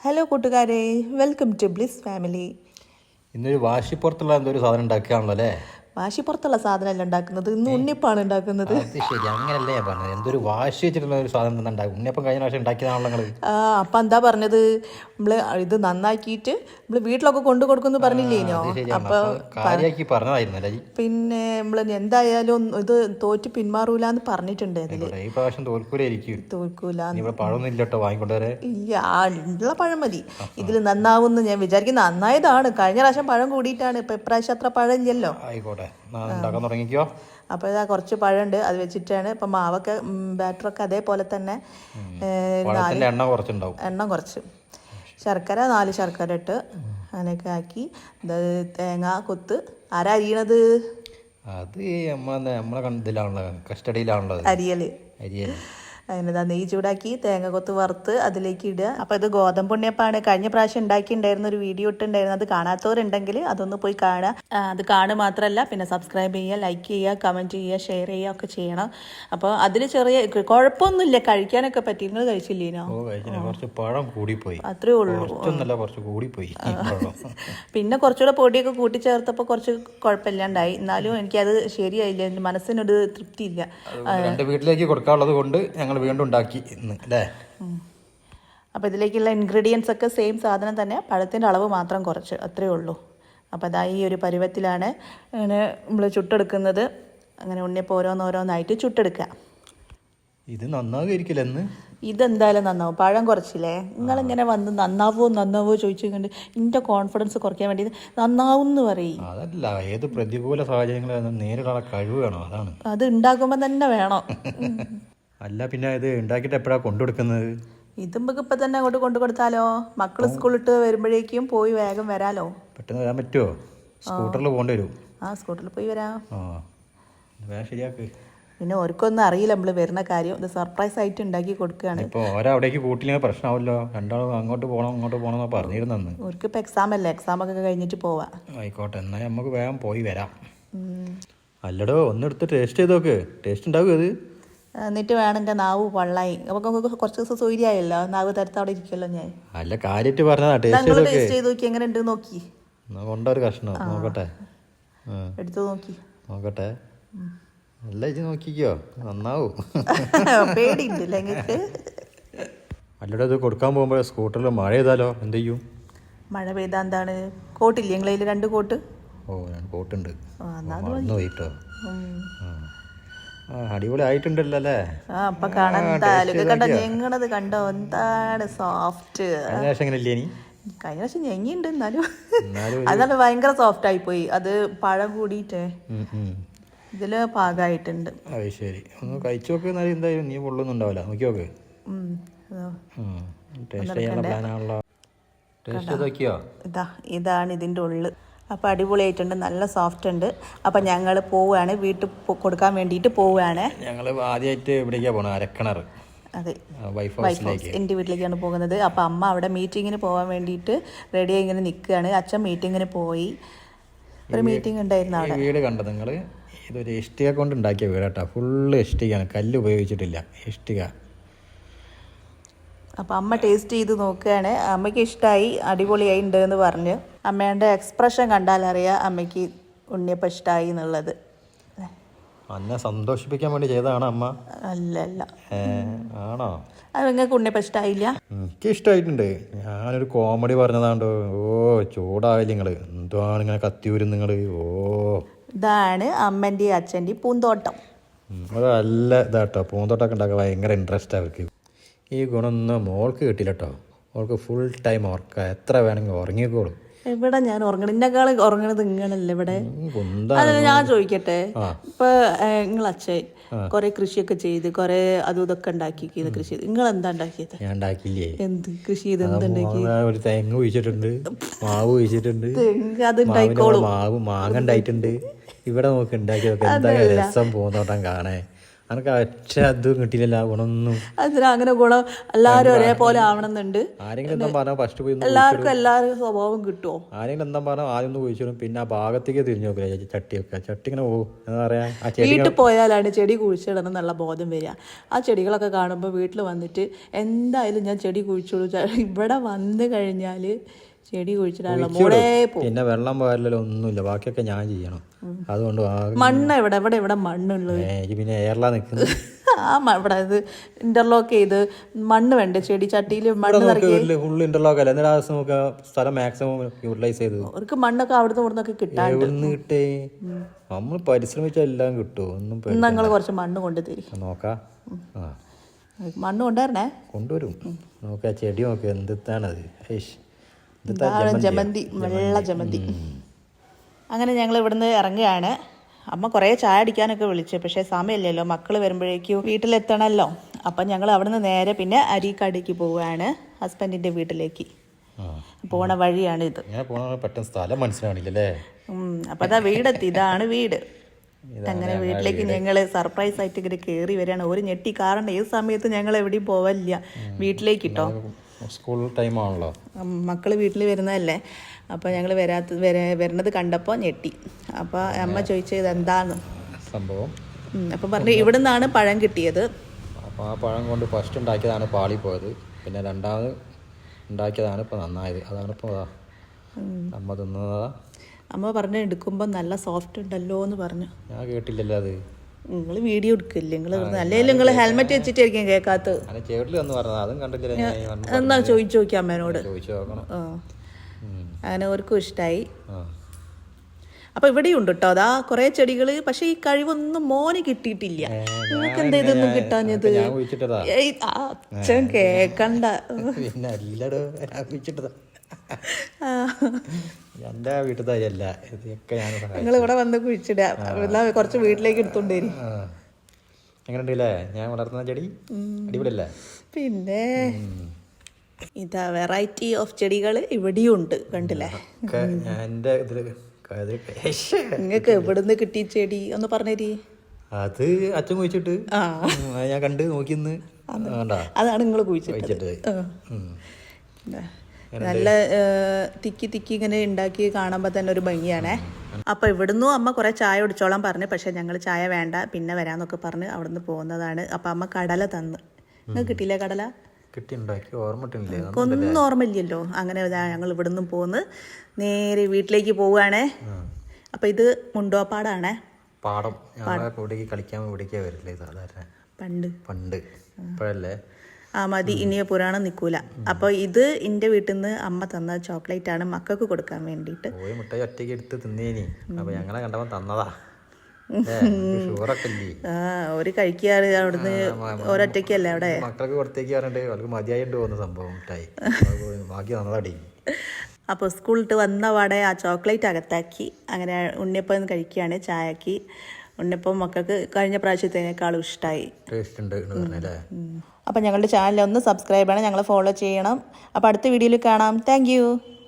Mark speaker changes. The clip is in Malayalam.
Speaker 1: ഹലോ കൂട്ടുകാരെ. വെൽക്കം ടു ബ്ലിസ് ഫാമിലി
Speaker 2: ഇന്നൊരു വാശിപ്പുറത്തുള്ള എന്തോ ഒരു സാധനം ഉണ്ടാക്കുകയാണല്ലോ അല്ലേ?
Speaker 1: വാശിപ്പുറത്തുള്ള സാധനമല്ല ഉണ്ടാക്കുന്നത്. ഇന്ന് ഉണ്ണിപ്പാണ് ഉണ്ടാക്കുന്നത്.
Speaker 2: ശരി. അങ്ങനല്ലേ പറഞ്ഞത്. എന്തൊരു വാശി വെച്ചിട്ടുള്ള ഒരു സാധനം ഉണ്ടാക്കും. ഉണ്ണിയപ്പം കഴിഞ്ഞ പ്രാവശ്യം ഉണ്ടാക്കിയതാണല്ലോ നിങ്ങൾ
Speaker 1: ആ അപ്പം എന്താ പറഞ്ഞത്? നമ്മൾ ഇത് നന്നാക്കിയിട്ട് നമ്മൾ വീട്ടിലൊക്കെ കൊണ്ടു കൊടുക്കുമെന്ന് പറഞ്ഞില്ലേനോ അപ്പൊ
Speaker 2: പറഞ്ഞതായിരുന്നല്ലേ
Speaker 1: പിന്നെ നമ്മൾ എന്തായാലും ഇത് തോറ്റ് പിന്മാറൂല എന്ന്
Speaker 2: പറഞ്ഞിട്ടുണ്ട് ഈ പ്രാവശ്യം തോൽക്കൂലായിരിക്കും.
Speaker 1: തോൽക്കൂല
Speaker 2: ഇല്ല
Speaker 1: ഉള്ള പഴം മതി. ഇതിൽ നന്നാവും ഞാൻ വിചാരിക്കുന്നു. നന്നായതാണ്. കഴിഞ്ഞ പ്രാവശ്യം പഴം കൂടിയിട്ടാണ്. ഇപ്പൊ ഇപ്രാവശ്യം അത്ര പഴം ഇല്ലല്ലോ.
Speaker 2: ആയിക്കോട്ടെ. നാ ഉണ്ടാക്കാൻ തുടങ്ങിക്കോ.
Speaker 1: അപ്പോൾ ഇതാ കുറച്ച് പഴമുണ്ട് അത് വെച്ചിട്ടാണ്. ഇപ്പം മാവൊക്കെ ബാറ്ററൊക്കെ അതേപോലെ തന്നെ
Speaker 2: എണ്ണ കുറച്ചുണ്ടാവും.
Speaker 1: എണ്ണ കുറച്ച്. ശർക്കര നാല് ശർക്കര ഇട്ട് അങ്ങനെയൊക്കെ ആക്കി. തേങ്ങ കൊത്ത്. ആരാ അരിയണത്?
Speaker 2: അത് നമ്മളെ നമ്മളെ കണ്ട- ഇതിലാണല്ലോ കസ്റ്റഡിയിലാണുള്ളത്
Speaker 1: അരിയൽ
Speaker 2: അരിയൽ
Speaker 1: അങ്ങനെ ഇതാ നെയ്യ് ചൂടാക്കി തേങ്ങ കൊത്ത് വറുത്ത് അതിലേക്ക് ഇടുക. അപ്പോൾ ഇത് ഗോതമ്പ് ഉണ്ണിയപ്പാണ് കഴിഞ്ഞ പ്രാവശ്യം ഉണ്ടാക്കിയിട്ടുണ്ടായിരുന്ന ഒരു വീഡിയോ ഇട്ടുണ്ടായിരുന്നു അത് കാണാത്തവരുണ്ടെങ്കിൽ അതൊന്ന് പോയി കാണുക. അത് കാണുക മാത്രമല്ല പിന്നെ സബ്സ്ക്രൈബ് ചെയ്യുക ലൈക്ക് ചെയ്യുക കമന്റ് ചെയ്യുക ഷെയർ ചെയ്യുക ഒക്കെ ചെയ്യണം. അപ്പോൾ അതിൽ ചെറിയ കുഴപ്പമൊന്നുമില്ല. കഴിക്കാനൊക്കെ പറ്റി നിങ്ങൾ കഴിച്ചില്ലേനോ
Speaker 2: കുറച്ച് പഴം കൂടിപ്പോയി.
Speaker 1: അത്രേ ഉള്ളൂ.
Speaker 2: കുറച്ച് കൂടിപ്പോയി.
Speaker 1: പിന്നെ കുറച്ചുകൂടെ പൊടിയൊക്കെ കൂട്ടിച്ചേർത്തപ്പോൾ കുറച്ച് കുഴപ്പമില്ലാണ്ടായി. എന്നാലും എനിക്കത് ശരിയായില്ല. എന്റെ മനസ്സിനൊരു തൃപ്തിയില്ല.
Speaker 2: വീട്ടിലേക്ക് കൊടുക്കാനുള്ളത് കൊണ്ട് ഞങ്ങൾ വീണ്ടും ഉണ്ടാക്കി ഇന്ന് അല്ലേ?
Speaker 1: അപ്പോൾ ഇതിലേക്കുള്ള ഇൻഗ്രീഡിയൻസ് ഒക്കെ സെയിം സാധനം തന്നെ. പഴത്തിന്റെ അളവ് മാത്രം കുറച്ച് അത്രേ ഉള്ളൂ. അപ്പോൾ അതാ ഈ ഒരു പരുവത്തിലാണ് അങ്ങനെ നമ്മൾ ചുട്ടെടുക്കുന്നത്. അങ്ങനെ ഉണ്ണിയപ്പോൾ ഓരോന്നോരോന്നായിട്ട് ചുട്ടെടുക്കുക.
Speaker 2: ഇത് നന്നാകുമായിരിക്കില്ല എന്ന്
Speaker 1: ഇതെന്തായാലും നന്നാവും. പഴം കുറച്ചില്ലേ? നിങ്ങളിങ്ങനെ വന്ന് നന്നാവോ നന്നാവോ ചോദിച്ചുകൊണ്ട് എന്റെ കോൺഫിഡൻസ് കുറയ്ക്കാൻ വേണ്ടി നന്നാവും എന്ന് പറയും.
Speaker 2: അതല്ല ഏത് പ്രതികൂല സാഹചര്യങ്ങളും നേരിടാനുള്ള കഴിവ് വേണം അതാണ്.
Speaker 1: അത് ഉണ്ടാക്കുമ്പോൾ തന്നെ വേണം.
Speaker 2: അല്ല പിന്നെ ഇത് ഉണ്ടാക്കിയിട്ട് എപ്പോഴാണ് കൊണ്ടുകൊടുക്കുന്നത്?
Speaker 1: ഇത് നമുക്ക് ഇപ്പം തന്നെ അങ്ങോട്ട് കൊണ്ടു കൊടുത്താലോ? മക്കൾ സ്കൂളിട്ട് വരുമ്പോഴേക്കും പോയി വേഗം വരാലോ?
Speaker 2: പെട്ടെന്ന് വരാൻ പറ്റുമോ സ്കൂട്ടറിൽ പോകേണ്ടി വരും.
Speaker 1: ആ സ്കൂട്ടറിൽ പോയി വരാം.
Speaker 2: വേറെ ശരിയാക്ക്.
Speaker 1: പിന്നെ ഓർക്കൊന്നും അറിയില്ല നമ്മൾ വരുന്ന കാര്യം. ഇത് സർപ്രൈസ് ആയിട്ട് ഉണ്ടാക്കി കൊടുക്കുകയാണ്.
Speaker 2: ഇപ്പോൾ കൂട്ടില്ലെങ്കിൽ പ്രശ്നമാവല്ലോ രണ്ടാളും അങ്ങോട്ട് പോകണം അങ്ങോട്ട് പോകണം എന്ന് പറഞ്ഞിരുന്നു
Speaker 1: ഓർക്ക് ഇപ്പം എക്സാം അല്ലേ? എക്സാം ഒക്കെ കഴിഞ്ഞിട്ട് പോവാം.
Speaker 2: ആയിക്കോട്ടെ എന്നാൽ നമുക്ക് വേഗം പോയി വരാം. അല്ലടോ ഒന്നെടുത്ത് ടേസ്റ്റ് ചെയ്തോക്ക് ടേസ്റ്റ് ഉണ്ടാവും ഇത്?
Speaker 1: എന്നിട്ട് വേണം എന്റെ നാവ് പള്ളായി അപ്പൊ കുറച്ച് ദിവസം സൂര്യായല്ലോ നാവ് തരത്ത് അവിടെ ഇരിക്കുമല്ലോ ഞാൻ.
Speaker 2: അല്ല കാര്യമായിട്ട് പറഞ്ഞതാ ടേസ്റ്റ് ചെയ്ത് നോക്ക്
Speaker 1: എങ്ങനെ ഉണ്ട് നോക്കി.
Speaker 2: കൊണ്ടൊരു കൊണ്ട കഷ്ണം നോക്കട്ടെ.
Speaker 1: എടുത്തു നോക്കി.
Speaker 2: നോക്കട്ടെ. അല്ല ഇത് നോക്കിക്കോ നന്നാവും.
Speaker 1: പേടിയുണ്ടല്ലേ നിങ്ങൾക്ക്?
Speaker 2: അല്ലടെ ഇത് കൊടുക്കാൻ പോകുമ്പോൾ സ്കൂട്ടറിൽ മഴ ചെയ്താലോ എന്ത് ചെയ്യും?
Speaker 1: മഴ പെയ്താൽ എന്താണ്? കോട്ടില്ലേ നിങ്ങളതിൽ രണ്ട് കോട്ട്?
Speaker 2: ഓ രണ്ട് കോട്ടുണ്ട്. മറന്നു പോയിട്ടോ.
Speaker 1: ഉം.
Speaker 2: ആ ആ അടിപൊളി അല്ലേ?
Speaker 1: ആ അപ്പൊ കാണാൻ എന്തായാലും കണ്ടോ? ഞങ്ങളത് കണ്ടോ? എന്താണ് സോഫ്റ്റ്?
Speaker 2: കഴിഞ്ഞ പ്രാവശ്യം എങ്ങനെ ഇല്ലേ നീ
Speaker 1: കഴിഞ്ഞ പ്രാവശ്യം ഞെങ്ങിയുണ്ട് എന്നാലും. അതാണ് ഭയങ്കര സോഫ്റ്റ് ആയി പോയി. അത് പഴം കൂടിയിട്ടേ. ഇതിൽ പാകമായിട്ടുണ്ട്
Speaker 2: അത് ശരി. ഒന്ന് കഴിച്ചു നോക്ക് എന്തായാലും നീ പൊള്ളുന്നുണ്ടാവില്ല നോക്കി നോക്ക്. ടേസ്റ്റ് ചെയ്യാനുള്ള ടേസ്റ്റ് നോക്കിയോ?
Speaker 1: ഇതാ ഇതാണ് ഇതിന്റെ ഉള്ളിൽ അപ്പോൾ അടിപൊളിയായിട്ടുണ്ട് നല്ല സോഫ്റ്റ് ഉണ്ട്. അപ്പം ഞങ്ങൾ പോവുകയാണ് വീട്ടിൽ കൊടുക്കാൻ വേണ്ടിയിട്ട് പോവുകയാണ്.
Speaker 2: ഞങ്ങൾ ആദ്യമായിട്ട് ഇവിടേക്കാണ് പോകണം അരക്കിണർ.
Speaker 1: അതെ.
Speaker 2: വൈഫ് ഹൗസിലേക്ക്
Speaker 1: ഹൗസ് എന്റെ വീട്ടിലേക്കാണ് പോകുന്നത്. അപ്പോൾ അമ്മ അവിടെ മീറ്റിങ്ങിന് പോകാൻ വേണ്ടിയിട്ട് റെഡി ആയി ഇങ്ങനെ നിൽക്കുകയാണ് അച്ഛൻ മീറ്റിങ്ങിന് പോയി. ഒരു മീറ്റിംഗ് ഉണ്ടായിരുന്നു അവിടെ.
Speaker 2: വീട് കണ്ടോ നിങ്ങൾ ഇതൊരു ഇഷ്ടിക കൊണ്ട് ഉണ്ടാക്കിയ വീടാട്ടോ ഫുള്ള് ഇഷ്ടികയാണ് കല്ല് ഉപയോഗിച്ചിട്ടില്ല. ഇഷ്ടിക
Speaker 1: അപ്പോൾ അമ്മ ടേസ്റ്റ് ചെയ്ത് നോക്കുകയാണ്. അമ്മയ്ക്ക് ഇഷ്ടമായി അടിപൊളിയായി ഉണ്ട് എന്ന് പറഞ്ഞ് അമ്മയുടെ എക്സ്പ്രഷൻ കണ്ടാലറിയാം അമ്മയ്ക്ക് ഉണ്ണിയപ്പം ഇഷ്ടമായി എന്നുള്ളത്.
Speaker 2: അന്നെ സന്തോഷിപ്പിക്കാൻ വേണ്ടി ചെയ്തതാണ് അമ്മ?
Speaker 1: അല്ലല്ല. അല്ല
Speaker 2: ആണോ?
Speaker 1: അത് നിങ്ങൾക്ക് ഉണ്ണിയപ്പം ഇഷ്ടമായില്ല
Speaker 2: എനിക്ക് ഇഷ്ടമായിട്ടുണ്ട് ഞാനൊരു കോമഡി പറഞ്ഞതാണ്ടോ? ഓ ചൂടാവില്ല നിങ്ങൾ എന്താണ് ഇങ്ങനെ കത്തിയൂരും നിങ്ങൾ ഓ.
Speaker 1: ഇതാണ് അമ്മന്റെയും അച്ഛന്റെയും പൂന്തോട്ടം.
Speaker 2: അതല്ല ഇതാട്ടോ. പൂന്തോട്ടമൊക്കെ ഉണ്ടാക്കാൻ ഭയങ്കര ഇൻട്രസ്റ്റ് അവർക്ക്. ഈ ഗുണമൊന്നും മോൾക്ക് കിട്ടില്ല കേട്ടോ മോൾക്ക് ഫുൾ ടൈം ഉറക്കാം. എത്ര വേണമെങ്കിൽ ഉറങ്ങിക്കോളും.
Speaker 1: ഇവിടെ ഞാൻ ഉറങ്ങണം ഇന്നേക്കാൾ ഉറങ്ങണത് ഇങ്ങനല്ലേ ഇവിടെ?
Speaker 2: ഉം,
Speaker 1: ഞാൻ ചോദിക്കട്ടെ. ഇപ്പൊ നിങ്ങൾ അച്ഛൻ കുറെ കൃഷിയൊക്കെ ചെയ്ത് കുറെ അതും ഇതൊക്കെ ഉണ്ടാക്കി കൃഷി നിങ്ങൾ എന്താ ഉണ്ടാക്കിയത്?
Speaker 2: ഞാൻ ഉണ്ടാക്കില്ലേ
Speaker 1: എന്ത് കൃഷി ചെയ്ത്
Speaker 2: എന്തുണ്ടാക്കി ഒരു തെങ്ങ് കുഴിച്ചിട്ടുണ്ട്. മാവ് കുഴിച്ചിട്ടുണ്ട്.
Speaker 1: തെങ്ങ് അത്
Speaker 2: മാവിന്റെ മാവ് മാങ്ങ ഉണ്ടായിട്ടുണ്ട്. ഇവിടെ നോക്കി ഉണ്ടാക്കിയതൊക്കെ. എന്താ രസം പോകുന്നോട്ടം കാണേ അനക്ക് ഒറ്റ അതും കിട്ടിയില്ല ഗുണമൊന്നും.
Speaker 1: അതിന് അങ്ങനെ ഗുണം എല്ലാവരും ഒരേപോലെ ആവണമെന്നുണ്ട്.
Speaker 2: ആരെങ്കിലും എന്താ പറഞ്ഞാൽ ഫസ്റ്റ് പോയി
Speaker 1: എല്ലാവർക്കും എല്ലാവരും സ്വഭാവം കിട്ടുമോ
Speaker 2: ആരെങ്കിലും എന്താ പറഞ്ഞാൽ ആദ്യം ഒന്ന് പിന്നെ ആ ഭാഗത്തേക്ക് തിരിഞ്ഞു നോക്കില്ല ചട്ടി വെക്കുക ചട്ടി ഇങ്ങനെ പോകും. എന്താ പറയാ? ആ ചെടി
Speaker 1: വീട്ടിൽ പോയാലാണ് ചെടി കുഴിച്ചിടണം എന്നുള്ള ബോധം വരിക. ആ ചെടികളൊക്കെ കാണുമ്പോൾ വീട്ടിൽ വന്നിട്ട് എന്തായാലും ഞാൻ ചെടി കുഴിച്ചോളൂ. ഇവിടെ വന്നു കഴിഞ്ഞാൽ ചെടി കുഴിച്ചിടാനുള്ള പോകും.
Speaker 2: പിന്നെ വെള്ളം പോയാലോ ഒന്നുമില്ല. ബാക്കിയൊക്കെ ഞാൻ ചെയ്യണം. അതുകൊണ്ട്
Speaker 1: മണ്ണ് എവിടെ? എവിടെ? ഇവിടെ മണ്ണുള്ളത്?
Speaker 2: എനിക്ക് പിന്നെ എയർലാ നിൽക്കുന്നു.
Speaker 1: ആ ഇവിടെ ഇത് ഇന്റർലോക്ക് ചെയ്ത് മണ്ണ് വേണ്ടേ? ചെടി ചട്ടിയിൽ മണ്ണ്
Speaker 2: ഫുള്ള് ഇന്റർലോക്ക് അല്ല. എന്നിട്ട് ആ സ്ഥലം മാക്സിമം യൂട്ടിലൈസ് ചെയ്തു
Speaker 1: അവർക്ക് മണ്ണൊക്കെ അവിടുന്ന് ഇവിടുന്നൊക്കെ കിട്ടാൻ
Speaker 2: കിട്ടേ? നമ്മൾ പരിശ്രമിച്ചാൽ എല്ലാം കിട്ടും. ഒന്നും
Speaker 1: നിങ്ങൾ കുറച്ച് മണ്ണ് കൊണ്ട് തരും
Speaker 2: നോക്കാം.
Speaker 1: മണ്ണ് കൊണ്ടുവരണേ.
Speaker 2: കൊണ്ടുവരും. നോക്കാം ചെടി നോക്കാം ഏഷ്
Speaker 1: ഇതാണ് ജമന്തി. വെള്ള ജമന്തി. അങ്ങനെ ഞങ്ങൾ ഇവിടുന്ന് ഇറങ്ങുകയാണ്. അമ്മ കുറേ ചായ അടിക്കാനൊക്കെ വിളിച്ചു. പക്ഷേ സമയമില്ലല്ലോ. മക്കൾ വരുമ്പോഴേക്കും വീട്ടിലെത്തണമല്ലോ അപ്പം ഞങ്ങൾ അവിടുന്ന് നേരെ പിന്നെ അരിക്കടിക്ക് പോവുകയാണ് ഹസ്ബൻഡിന്റെ വീട്ടിലേക്ക്. പോണ വഴിയാണ് ഇത്.
Speaker 2: പെട്ടെന്ന് സ്ഥലം മനസ്സിലാവണില്ലല്ലേ?
Speaker 1: ഉം, അപ്പൊ അതാ വീടെത്തി. ഇതാണ് വീട്. അങ്ങനെ വീട്ടിലേക്ക് ഞങ്ങൾ സർപ്രൈസ് ആയിട്ട് ഇങ്ങനെ കയറി വരികയാണ്. ഒരു ഞെട്ടി കാരണം ഏത് സമയത്ത് ഞങ്ങൾ എവിടെയും പോവല്ല വീട്ടിലേക്ക് കിട്ടോ
Speaker 2: സ്കൂൾ ടൈമാണല്ലോ
Speaker 1: മക്കൾ വീട്ടിൽ വരുന്നതല്ലേ? അപ്പോൾ ഞങ്ങൾ വരാത്ത വര വരുന്നത് കണ്ടപ്പോൾ ഞെട്ടി. അപ്പോൾ അമ്മ ചോദിച്ചത് ഇത് എന്താന്ന്
Speaker 2: സംഭവം
Speaker 1: അപ്പം പറഞ്ഞു ഇവിടെ നിന്നാണ് പഴം കിട്ടിയത്.
Speaker 2: അപ്പോൾ ആ പഴം കൊണ്ട് ഫസ്റ്റ് ഉണ്ടാക്കിയതാണ് പാളി പോയത്. പിന്നെ രണ്ടാമത് ഉണ്ടാക്കിയതാണ് ഇപ്പോൾ നന്നായത്. അതാണ് ഇപ്പോൾ അമ്മ തിന്നതാ.
Speaker 1: അമ്മ പറഞ്ഞു എടുക്കുമ്പോൾ നല്ല സോഫ്റ്റ് ഉണ്ടല്ലോ എന്ന് പറഞ്ഞു.
Speaker 2: ഞാൻ കേട്ടില്ലല്ലോ അത്.
Speaker 1: നിങ്ങൾ വീഡിയോ എടുക്കില്ല? നിങ്ങൾ അല്ലെങ്കിൽ നിങ്ങൾ ഹെൽമെറ്റ് വെച്ചിട്ടായിരിക്കും കേൾക്കാത്തത് എന്നാ ചോദിച്ചു നോക്കി അമ്മേനോട്. അങ്ങനെ അവർക്കും ഇഷ്ടമായി അപ്പൊ ഇവിടെയുണ്ട് കേട്ടോ അതാ കുറെ ചെടികൾ പക്ഷെ ഈ കഴിവൊന്നും മോന് കിട്ടിയിട്ടില്ല. നിങ്ങൾക്ക് എന്താ ഇതൊന്നും കിട്ടാഞ്ഞത്? അച്ഛൻ കേക്കണ്ട.
Speaker 2: എന്റെ വീട്ടിലത്തെ അല്ല ഇതൊക്കെ ഞാൻ
Speaker 1: നിങ്ങൾ ഇവിടെ വന്ന് കുഴിച്ചിടുക. കുറച്ച് വീട്ടിലേക്ക് എടുത്തോണ്ട് വരി
Speaker 2: എങ്ങനെയുണ്ടല്ലേ? ഞാൻ വളർത്തുന്ന ചെടി? അടിപൊളിയല്ലേ?
Speaker 1: പിന്നെ ഇതാ വെറൈറ്റി ഓഫ് ചെടികൾ ഇവിടെയും ഉണ്ട് കണ്ടില്ലേ
Speaker 2: എന്റെ
Speaker 1: നിങ്ങൾക്ക് എവിടുന്ന് കിട്ടി ചെടി? ഒന്ന് പറഞ്ഞേരി.
Speaker 2: അത് അച്ഛൻ കുഴിച്ചിട്ട്. ഞാൻ കണ്ട് നോക്കിന്ന്
Speaker 1: അതാണ് നിങ്ങൾ
Speaker 2: കുഴിച്ചിട്ട്.
Speaker 1: നല്ല തിക്കി തിക്കി ഇങ്ങനെ ഉണ്ടാക്കി കാണുമ്പോൾ തന്നെ ഒരു ഭംഗിയാണേ. അപ്പൊ ഇവിടുന്ന് അമ്മ കുറെ ചായ കുടിച്ചോളാൻ പറഞ്ഞു. പക്ഷെ ഞങ്ങൾ ചായ വേണ്ട പിന്നെ വരാന്നൊക്കെ പറഞ്ഞ് അവിടുന്ന് പോകുന്നതാണ്. അപ്പൊ അമ്മ കടല തന്ന്. നിങ്ങൾക്ക് കിട്ടിയില്ലേ കടല? ഒന്നും ഓർമ്മയില്ലല്ലോ. അങ്ങനെ ഞങ്ങൾ ഇവിടുന്ന് പോന്ന് നേരെ വീട്ടിലേക്ക് പോവുകയാണേ. അപ്പൊ ഇത് മുണ്ടോപ്പാടാണേ.
Speaker 2: പാടം. കളിക്കാൻ ഇവിടേക്കാ വരില്ലേ സാധാരണ.
Speaker 1: പണ്ട്.
Speaker 2: പണ്ട്. ഇപ്പോഴല്ലേ?
Speaker 1: ആ മതി. ഇനി പുരാണം നിൽക്കൂല. അപ്പോൾ ഇത് എന്റെ വീട്ടിൽ നിന്ന് അമ്മ തന്ന ചോക്ലേറ്റ് ആണ് മക്കൾക്ക് കൊടുക്കാൻ
Speaker 2: വേണ്ടിട്ട് മുട്ടായി ഒറ്റയ്ക്ക് എടുത്ത് തിന്നേനി. അപ്പൊ ഞങ്ങളെ കണ്ടപ്പോൾ തന്നതാ.
Speaker 1: ഒരു കഴിക്കാറ് അവിടുന്ന് ഒരൊറ്റയ്ക്കല്ല അവിടെ?
Speaker 2: മക്കൾക്ക് പുറത്തേക്ക് പറഞ്ഞിട്ട് അവർക്ക് മതിയായിട്ട് പോകുന്ന സംഭവം മിഠായി ബാക്കി തന്നതാടി.
Speaker 1: അപ്പോൾ സ്കൂളിട്ട് വന്ന പാടെ ആ ചോക്ലേറ്റ് അകത്താക്കി. അങ്ങനെ ഉണ്ണിയപ്പം കഴിക്കുകയാണ് ചായക്ക് ഉണ്ണിയപ്പം മക്കൾക്ക് കഴിഞ്ഞ പ്രാവശ്യത്തേനേക്കാളും ഇഷ്ടമായി
Speaker 2: ടേസ്റ്റ് ഉണ്ട് എന്ന് പറഞ്ഞല്ലേ
Speaker 1: അപ്പം ഞങ്ങളുടെ ചാനൽ ഒന്ന് സബ്സ്ക്രൈബ് ചെയ്യണം ഞങ്ങളെ ഫോളോ ചെയ്യണം. അപ്പോൾ അടുത്ത വീഡിയോയിൽ കാണാം. താങ്ക്